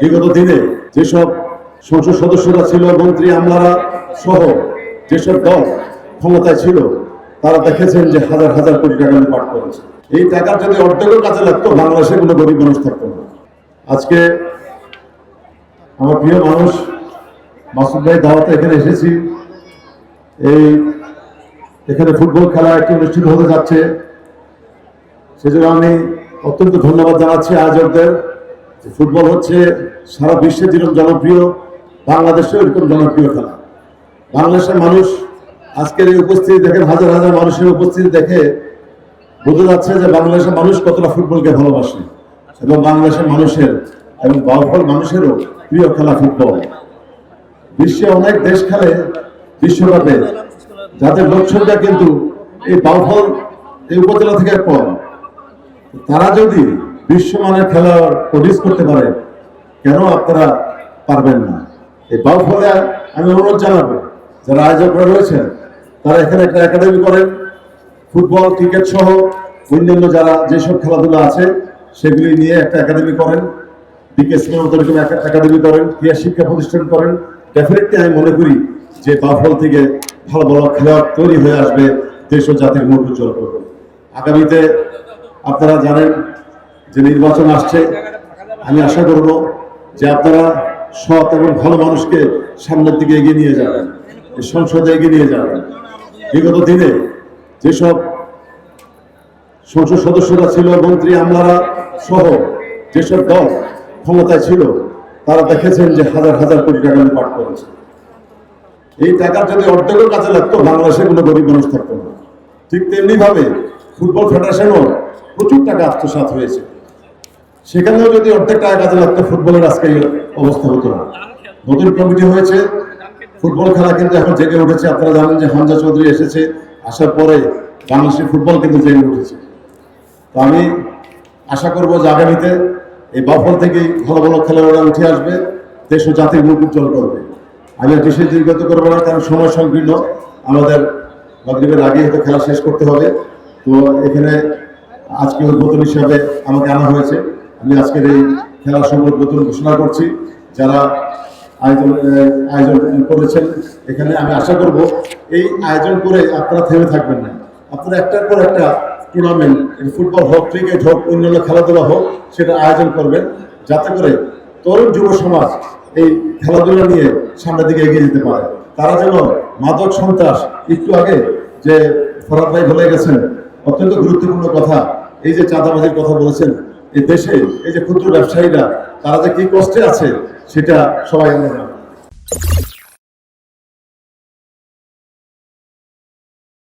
বিগত দিনে যেসব সংসদ সদস্যরা ছিল, মন্ত্রী, আমলারা সহ যেসব দল ক্ষমতায় ছিল, তারা দেখেছেন যে হাজার হাজার কোটি টাকা পাঠ করেছে। এই টাকার যদি অর্ধেকও কাজে লাগতো, বাংলাদেশে কোনো গরিব মানুষ থাকতো না। আজকে আমার প্রিয় মানুষ মাসুদ ভাই দাওয়াতে এখানে এসেছি। এই এখানে ফুটবল খেলা একটি অনুষ্ঠিত হতে যাচ্ছে। সেজন্য আমি অত্যন্ত ধন্যবাদ জানাচ্ছি আয়োজকদের। ফুটবল হচ্ছে সারা বিশ্বে যেরকম জনপ্রিয়, বাংলাদেশেও এরকম জনপ্রিয় খেলা। বাংলাদেশের মানুষ আজকের এই উপস্থিতি দেখেন হাজার হাজার মানুষের উপস্থিতি দেখে বোঝা যাচ্ছে যে বাংলাদেশের মানুষ কতটা ফুটবলকে ভালোবাসে এবং বাংলাদেশের মানুষের এবং বাউফল মানুষেরও প্রিয় খেলা ফুটবল। বিশ্বে অনেক দেশ খেলে বিশ্বকাপে, যাদের লোকসংখ্যা কিন্তু এই বাউফল এই উপজেলা থেকে কম। তারা যদি বিশ্বমানের খেলোয়াড় প্রডিউস করতে পারে, কেন আপনারা পারবেন না? এই বাউফলে আমি অনুরোধ জানাব, যারা আয়োজকরা রয়েছেন, তারা এখানে একটা একাডেমি করেন ফুটবল ক্রিকেট সহ অন্যান্য যারা যেসব খেলাধুলা আছে, সেগুলি নিয়ে একটা একাডেমি করেন বিকেএসপি মতো এরকম একাডেমি করেন ক্রিয়া শিক্ষা প্রতিষ্ঠান করেন। ডেফিনেটলি আমি মনে করি যে বাফল থেকে ভালো ভালো খেলোয়াড় তৈরি হয়ে আসবে, দেশ ও জাতির মুখ উজ্জ্বল করবে। আগামীতে আপনারা জানেন যে নির্বাচন আসছে, আমি আশা করব যে আপনারা সৎ এবং ভালো মানুষকে সামনের দিকে এগিয়ে নিয়ে যাবেন এই সংসদে এগিয়ে নিয়ে যাবেন। বিগত দিনে যেসব সংসদ সদস্যরা ছিল, মন্ত্রী, আমলারা সহ যেসব দল ক্ষমতায় ছিল, তারা দেখেছেন যে হাজার হাজার কোটি টাকা পাঠ করেছে। এই টাকার যদি অর্ধেকও কাজে লাগতো বাংলাদেশে কোনো গরিব মানুষ থাকতো না। ঠিক তেমনি ভাবে ফুটবল ফেডারেশনও প্রচুর টাকা আত্মসাৎ হয়েছে। সেখানেও যদি অর্ধেক টাকা কাজে লাগতো, ফুটবলের আজকে অবস্থা হতো না। নতুন কমিটি হয়েছে। ফুটবল খেলা কিন্তু এখন জেগে উঠেছে। আপনারা জানেন যে হামজা চৌধুরী এসেছে, আসার পরে বাংলাদেশের ফুটবল কিন্তু জেগে উঠেছে। তো আমি আশা করব যে আগামীতে এই বাফল থেকেই ভালো ভালো খেলোয়াড়রা উঠে আসবে, দেশ ও জাতির মুখ উজ্জ্বল করবে। আমি বেশি দীর্ঘত করব না, কারণ সময় সংকীর্ণ। আমাদের মাগরীবের আগে হয়তো খেলা শেষ করতে হবে। তো এখানে আজকে উদ্বোধন হিসাবে আমাকে আনা হয়েছে। আমি আজকের এই সময় উদ্বোধন ঘোষণা করছি। যারা আয়োজন আয়োজন করেছেন, এখানে আমি আশা করব এই আয়োজন করে আপনারা থেমে থাকবেন না। আপনারা একটার পর একটা টুর্নামেন্ট ফুটবল হোক ক্রিকেট হোক, অন্যান্য খেলাধুলা হোক সেটা আয়োজন করবেন। যাতে করে তরুণ যুব সমাজ এই খেলাধুলা নিয়ে সামনের দিকে এগিয়ে যেতে পারে। তারা যেন মাদক সন্ত্রাস, একটু আগে যে ফরাদ ভাই বলে গেছেন, অত্যন্ত গুরুত্বপূর্ণ কথা, এই যে চাঁদাবাজির কথা বলেছেন এই দেশে এই যে ক্ষুদ্র ব্যবসায়ীরা তারা যে কি কষ্টে আছে সেটা সবাই আমরা।